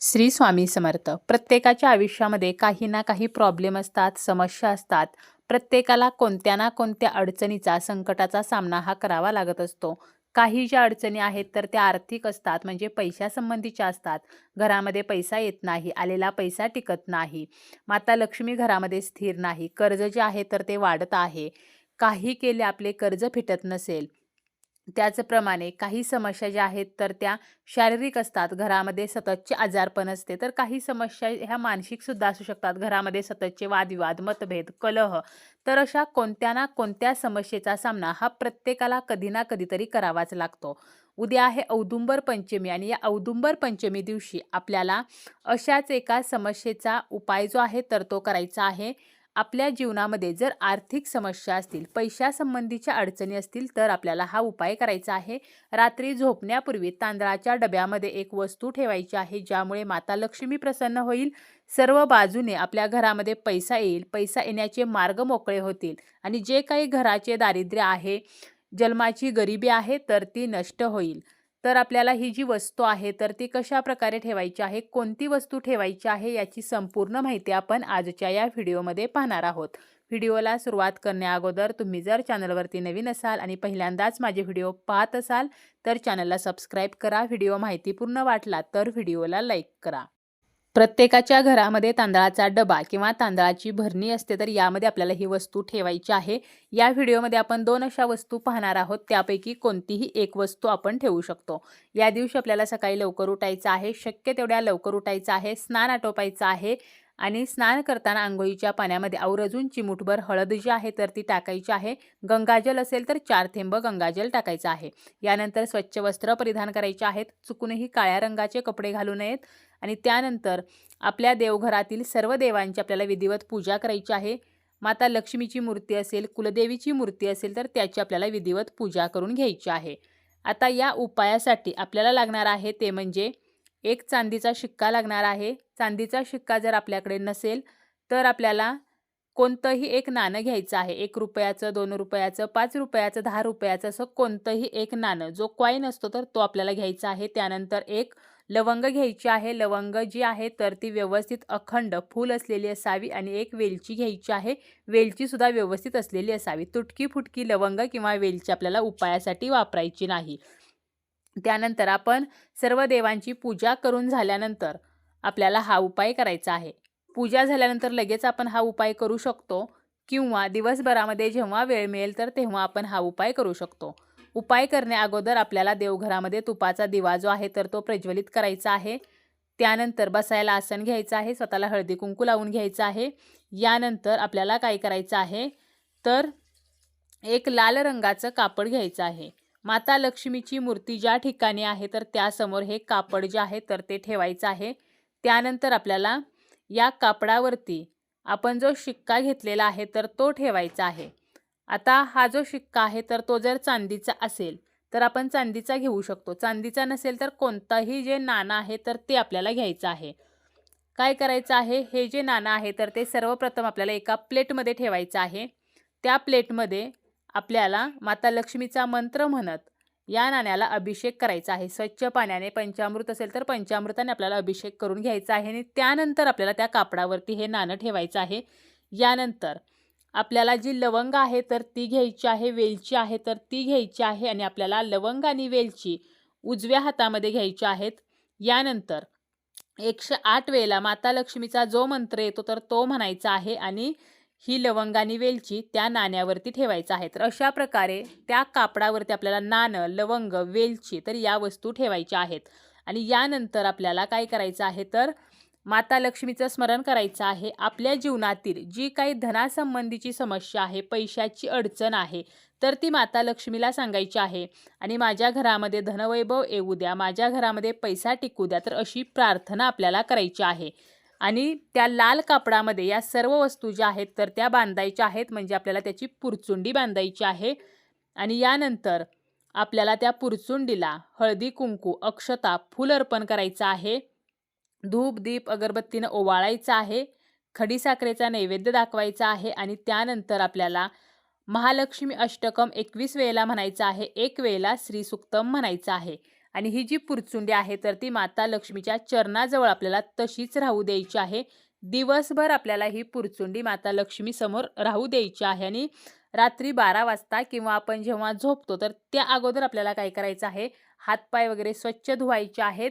श्री स्वामी समर्थ. प्रत्येकाच्या आयुष्यामध्ये काही ना काही प्रॉब्लेम असतात समस्या असतात. प्रत्येकाला कोणत्या ना कोणत्या अडचणीचा संकटाचा सामना हा करावा लागत असतो. काही ज्या अडचणी आहेत तर त्या आर्थिक असतात म्हणजे पैशासंबंधीच्या असतात. घरामध्ये पैसा येत नाही आलेला पैसा टिकत नाही. माता लक्ष्मी घरामध्ये स्थिर नाही कर्ज जे आहे तर ते वाढत आहे. काही केले आपले कर्ज फिटत नसेल. त्याचप्रमाणे काही समस्या ज्या आहेत तर त्या शारीरिक असतात. घरामध्ये सततचे आजारपण असते तर काही समस्या ह्या मानसिकसुद्धा असू शकतात. घरामध्ये सततचे वादविवाद मतभेद कलह तर अशा कोणत्या ना कोणत्या समस्येचा सामना हा प्रत्येकाला कधी ना कधीतरी करावाच लागतो. उद्या आहे औदुंबर पंचमी आणि या औदुंबर पंचमी दिवशी आपल्याला अशाच एका समस्येचा उपाय जो आहे तर तो करायचा आहे. आपल्या जीवनामध्ये जर आर्थिक समस्या असतील पैशासंबंधीच्या अडचणी असतील तर आपल्याला हा उपाय करायचा आहे. रात्री झोपण्यापूर्वी तांदळाच्या डब्यामध्ये एक वस्तू ठेवायची आहे ज्यामुळे माता लक्ष्मी प्रसन्न होईल. सर्व बाजूने आपल्या घरामध्ये पैसा येईल पैसा येण्याचे मार्ग मोकळे होतील आणि जे काही घराचे दारिद्र्य आहे जन्माची गरिबी आहे तर ती नष्ट होईल. तर आपल्याला ही जी वस्तू आहे तर ती कशा प्रकारे ठेवायची आहे कोणती वस्तू ठेवायची आहे याची संपूर्ण माहिती आपण आजच्या या व्हिडिओमध्ये पाहणार आहोत. व्हिडिओला सुरुवात करण्याअगोदर तुम्ही जर चॅनलवरती नवीन असाल आणि पहिल्यांदाच माझे व्हिडिओ पाहत असाल तर चॅनलला सबस्क्राईब करा व्हिडिओ माहितीपूर्ण वाटला तर व्हिडिओला लाईक करा. प्रत्येकाच्या घरामध्ये तांदळाचा डबा किंवा तांदळाची भरणी असते तर यामध्ये आपल्याला ही वस्तू ठेवायची आहे. या व्हिडिओमध्ये आपण दोन अशा वस्तू पाहणार आहोत. त्यापैकी कोणतीही एक वस्तू आपण ठेवू शकतो. या दिवशी आपल्याला सकाळी लवकर उठायचं आहे. शक्य तेवढ्या लवकर उठायचं आहे. स्नान आटोपायचं आहे. आणि स्नान करताना आंघोळीच्या पाण्यामध्ये आवरजून चिमूटभर हळद जी आहे तर ती टाकायची आहे. गंगाजल असेल तर चार थेंब गंगाजल टाकायचं आहे. यानंतर स्वच्छ वस्त्र परिधान करायचे आहेत. चुकूनही काळ्या रंगाचे कपडे घालू नयेत. आणि त्यानंतर आपल्या देवघरातील सर्व देवांची आपल्याला विधिवत पूजा करायची आहे. माता लक्ष्मीची मूर्ती असेल कुलदेवीची मूर्ती असेल तर त्याची आपल्याला विधिवत पूजा करून घ्यायची आहे. आता या उपायासाठी आपल्याला लागणार आहे ते म्हणजे एक चांदीचा शिक्का लागणार आहे. चांदीचा शिक्का जर आपल्याकडे नसेल तर आपल्याला कोणतंही एक नाणं घ्यायचं आहे. एक रुपयाचं दोन रुपयाचं पाच रुपयाचं दहा रुपयाचं असं कोणतंही एक नाणं. जो कॉईन असतो तर तो आपल्याला घ्यायचा आहे. त्यानंतर एक लवंग घ्यायची आहे. लवंग जी आहे तर ती व्यवस्थित अखंड फूल असलेली असावी आणि एक वेलची घ्यायची आहे. वेलचीसुद्धा व्यवस्थित असलेली असावी. तुटकी फुटकी लवंग किंवा वेलची आपल्याला उपायासाठी वापरायची नाही. त्यानंतर आपण सर्व देवांची पूजा करून झाल्यानंतर आपल्याला हा उपाय करायचा आहे. पूजा झाल्यानंतर लगेच आपण हा उपाय करू शकतो किंवा दिवसभरामध्ये जेव्हा वेळ मिळेल तर तेव्हा आपण हा उपाय करू शकतो. उपाय करणे अगोदर आपल्याला देवघरामध्ये तुपाचा दिवा जो आहे तर तो प्रज्वलित करायचा आहे. त्यानंतर बसायला आसन घ्यायचं आहे स्वतःला हळदी कुंकू लावून घ्यायचं आहे. यानंतर आपल्याला काय करायचं आहे तर एक लाल रंगाचं कापड घ्यायचं आहे. माता लक्ष्मीची मूर्ती ज्या ठिकाणी आहे तर त्यासमोर हे कापड जे आहे तर ते ठेवायचं आहे. त्यानंतर आपल्याला या कापडावरती आपण जो शिक्का घेतलेला आहे तर तो ठेवायचा आहे. आता हा जो शिक्का आहे तर तो जर चांदीचा असेल तर आपण चांदीचा घेऊ शकतो. चांदीचा नसेल तर कोणताही जे नाणं आहे तर ते आपल्याला घ्यायचं आहे. काय करायचं आहे? हे जे नाणं आहे तर ते सर्वप्रथम आपल्याला एका प्लेटमध्ये ठेवायचं आहे. त्या प्लेटमध्ये आपल्याला माता लक्ष्मीचा मंत्र म्हणत या नाण्याला अभिषेक करायचा आहे. स्वच्छ पाण्याने पंचामृत असेल तर पंचामृताने आपल्याला अभिषेक करून घ्यायचा आहे. आणि त्यानंतर आपल्याला त्या कापडावरती हे नाणं ठेवायचं आहे. यानंतर आपल्याला जी लवंग आहे तर ती घ्यायची आहे वेलची आहे तर ती घ्यायची आहे आणि आपल्याला लवंग आणि वेलची उजव्या हातामध्ये घ्यायची आहेत. यानंतर एकशे आठ वेळेला माता लक्ष्मीचा जो मंत्र येतो तर तो म्हणायचा आहे आणि ही लवंग आणि वेलची त्या नाण्यावरती ठेवायचं आहे. तर अशा प्रकारे त्या कापडावरती आपल्याला नाणं लवंग वेलची तर या वस्तू ठेवायच्या आहेत. आणि यानंतर आपल्याला काय करायचं आहे तर माता लक्ष्मीचं स्मरण करायचं आहे. आपल्या जीवनातील जी काही धनासंबंधीची समस्या आहे पैशाची अडचण आहे तर ती माता लक्ष्मीला सांगायची आहे. आणि माझ्या घरामध्ये धनवैभव येऊ द्या माझ्या घरामध्ये पैसा टिकू द्या तर अशी प्रार्थना आपल्याला करायची आहे. आणि त्या लाल कापडामध्ये या सर्व वस्तू ज्या आहेत तर त्या बांधायच्या आहेत म्हणजे आपल्याला त्याची पुरचुंडी बांधायची आहे. आणि यानंतर आपल्याला त्या पुरचुंडीला हळदी कुंकू अक्षता फूल अर्पण करायचं आहे. धूप दीप अगरबत्तीनं ओवाळायचं आहे खडीसाखरेचा नैवेद्य दाखवायचा आहे आणि त्यानंतर आपल्याला महालक्ष्मी अष्टकम एकवीस वेळेला म्हणायचं आहे एक वेळेला श्रीसुक्तम म्हणायचं आहे. आणि ही जी पुरचुंडी आहे तर ती माता लक्ष्मीच्या चरणाजवळ आपल्याला तशीच राहू द्यायची आहे. दिवसभर आपल्याला ही पुरचुंडी माता लक्ष्मी समोर राहू द्यायची आहे आणि रात्री बारा वाजता किंवा आपण जेव्हा झोपतो तर त्या अगोदर आपल्याला काय करायचं आहे हातपाय वगैरे स्वच्छ धुवायचे आहेत.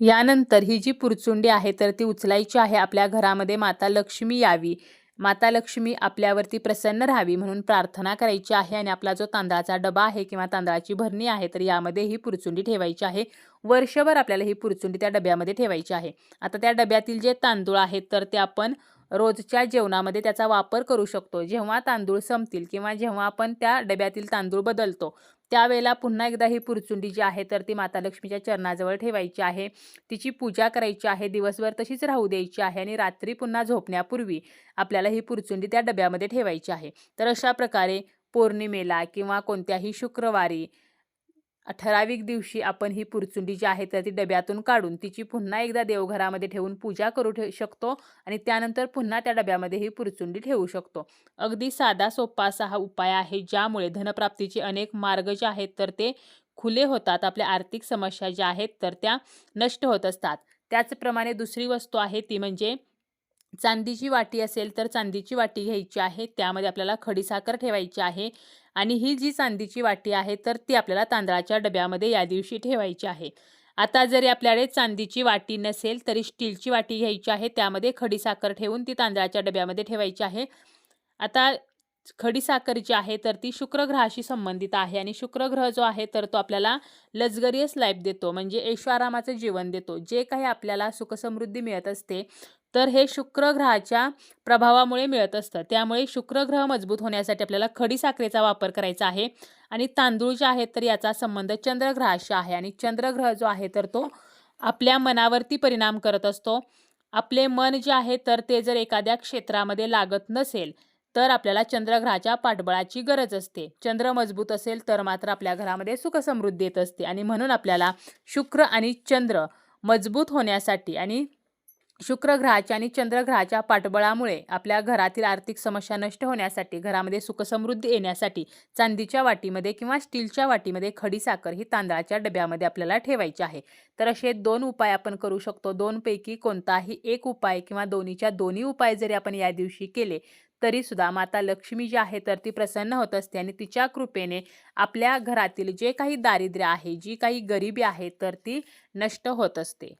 यानंतर ही जी पुरचुंडी आहे तर ती उचलायची आहे. आपल्या घरामध्ये माता लक्ष्मी यावी. माता लक्ष्मी आपल्यावरती प्रसन्न राहावी म्हणून प्रार्थना करायची आहे आणि आपला जो तांदळाचा डबा आहे किंवा तांदळाची भरणी आहे तर यामध्ये ही पुरचुंडी ठेवायची आहे. वर्षभर आपल्याला ही पुरचुंडी त्या डब्यामध्ये ठेवायची आहे. आता त्या डब्यातील जे तांदूळ आहेत तर ते आपण रोजच्या जेवणामध्ये त्याचा वापर करू शकतो. जेव्हा तांदूळ संपतील किंवा जेव्हा आपण त्या डब्यातील तांदूळ बदलतो त्यावेळेला पुन्हा एकदा ही पुरचुंडी जी आहे तर ती माता लक्ष्मीच्या चरणाजवळ ठेवायची आहे. तिची पूजा करायची आहे दिवसभर तशीच राहू द्यायची आहे आणि रात्री पुन्हा झोपण्यापूर्वी आपल्याला ही पुरचुंडी त्या डब्यामध्ये ठेवायची आहे. तर अशा प्रकारे पौर्णिमेला किंवा कोणत्याही शुक्रवारी ठराविक दिवशी आपण ही पुरचुंडी जी आहे तर ती डब्यातून काढून तिची पुन्हा एकदा देवघरामध्ये ठेवून पूजा करू ठे शकतो आणि त्यानंतर पुन्हा त्या डब्यामध्ये ही पुरचुंडी ठेवू शकतो. अगदी साधा सोपा असा हा उपाय आहे ज्यामुळे धनप्राप्तीचे अनेक मार्ग जे आहेत तर ते खुले होतात. आपल्या आर्थिक समस्या ज्या आहेत तर त्या नष्ट होत असतात. त्याचप्रमाणे दुसरी वस्तू आहे ती म्हणजे चांदीची वाटी असेल तर चांदीची वाटी घ्यायची आहे. त्यामध्ये आपल्याला खडीसाखर ठेवायची आहे. आणि ही जी चांदीची वाटी आहे तर ती आपल्याला तांदळाच्या डब्यामध्ये या दिवशी ठेवायची आहे. आता जरी आपल्याकडे चांदीची वाटी नसेल तरी स्टीलची वाटी घ्यायची आहे. त्यामध्ये खडीसाखर ठेवून ती तांदळाच्या डब्यामध्ये ठेवायची आहे. आता खडीसाखर जी आहे तर ती शुक्रग्रहाशी संबंधित आहे आणि शुक्रग्रह जो आहे तर तो आपल्याला लक्झरियस लाईफ देतो. म्हणजे ऐश्वारामाचं जीवन देतो. जे काही आपल्याला सुखसमृद्धी मिळत असते तर हे शुक्र ग्रहाच्या प्रभावामुळे मिळत असतं. त्यामुळे शुक्र ग्रह मजबूत होण्यासाठी आपल्याला खडीसाखरेचा वापर करायचा आहे आणि तांदूळ जे आहेत तर याचा संबंध चंद्रग्रहाशी आहे आणि चंद्रग्रह जो आहे तर तो आपल्या मनावरती परिणाम करत असतो. आपले मन जे आहे तर ते जर एखाद्या क्षेत्रामध्ये लागत नसेल तर आपल्याला चंद्रग्रहाच्या पाठबळाची गरज असते. चंद्र मजबूत असेल तर मात्र आपल्या घरामध्ये सुखसमृद्धी येत असते आणि म्हणून आपल्याला शुक्र आणि चंद्र मजबूत होण्यासाठी आणि शुक्रग्रहाच्या आणि चंद्रग्रहाच्या पाठबळामुळे आपल्या घरातील आर्थिक समस्या नष्ट होण्यासाठी घरामध्ये सुखसमृद्धी येण्यासाठी चांदीच्या वाटीमध्ये किंवा स्टीलच्या वाटीमध्ये खडीसाखर ही तांदळाच्या डब्यामध्ये आपल्याला ठेवायची आहे. तर असे दोन उपाय आपण करू शकतो. दोनपैकी कोणताही एक उपाय किंवा दोन्हीच्या दोन्ही उपाय जरी आपण या दिवशी केले तरीसुद्धा माता लक्ष्मी जी आहे तर ती प्रसन्न होत असते आणि तिच्या कृपेने आपल्या घरातील जे काही दारिद्र्य आहे जी काही गरिबी आहे तर ती नष्ट होत असते.